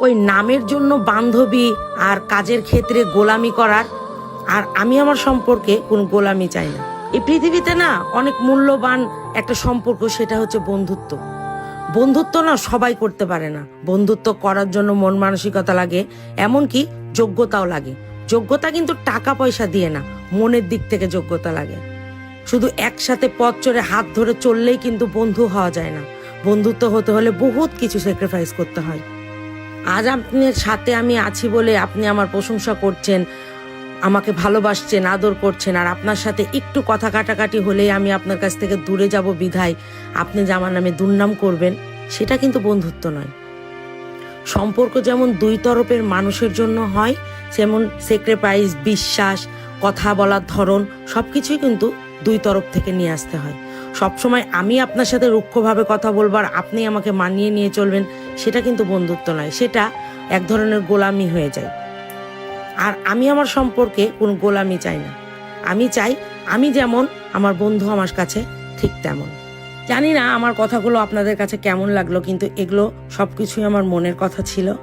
ওই নামের জন্য বান্ধবী আর কাজের ক্ষেত্রে গোলামি করার। আর আমি আমার সম্পর্কে কোনো গোলামি চাই না। এই পৃথিবীতে না অনেক মূল্যবান একটা সম্পর্ক, সেটা হচ্ছে বন্ধুত্ব। বন্ধুত্ব না সবাই করতে পারে না। বন্ধুত্ব করার জন্য মন মানসিকতা লাগে, এমনকি যোগ্যতাও লাগে। যোগ্যতা কিন্তু টাকা পয়সা দিয়ে না, মনের দিক থেকে যোগ্যতা লাগে। শুধু একসাথে পথ চড়ে হাত ধরে চললেই কিন্তু বন্ধু হওয়া যায় না। বন্ধুত্ব হতে হলে বহুত কিছু স্যাক্রিফাইস করতে হয়। আজ আপনার সাথে আমি আছি বলে আপনি আমার প্রশংসা করছেন, আমাকে ভালোবাসছেন, আদর করছেন, আর আপনার সাথে একটু কথা কাটাকাটি হলেই আমি আপনার কাছ থেকে দূরে যাব বিধায় আপনি যে আমার নামে দুর্নাম করবেন, সেটা কিন্তু বন্ধুত্ব নয়। সম্পর্ক যেমন দুই তরফের মানুষের জন্য হয় যেমন সেক্রিফাইস বিশ্বাস, কথা বলার ধরন সব কিছুই কিন্তু দুই তরফ থেকে নিয়ে আসতে হয়। সবসময় আমি আপনার সাথে রুক্ষভাবে কথা বলবার, আপনি আমাকে মানিয়ে নিয়ে চলবেন, সেটা কিন্তু বন্ধুত্ব নয়। সেটা এক ধরনের গোলামি হয়ে যায়। আর আমি আমার সম্পর্কে কোনো গোলামি চাই না। আমি চাই, আমি যেমন আমার বন্ধু আমার কাছে ঠিক তেমন। জানি না আমার কথাগুলো আপনাদের কাছে কেমন লাগল, কিন্তু এগুলো সব কিছুই আমার মনের কথা ছিল।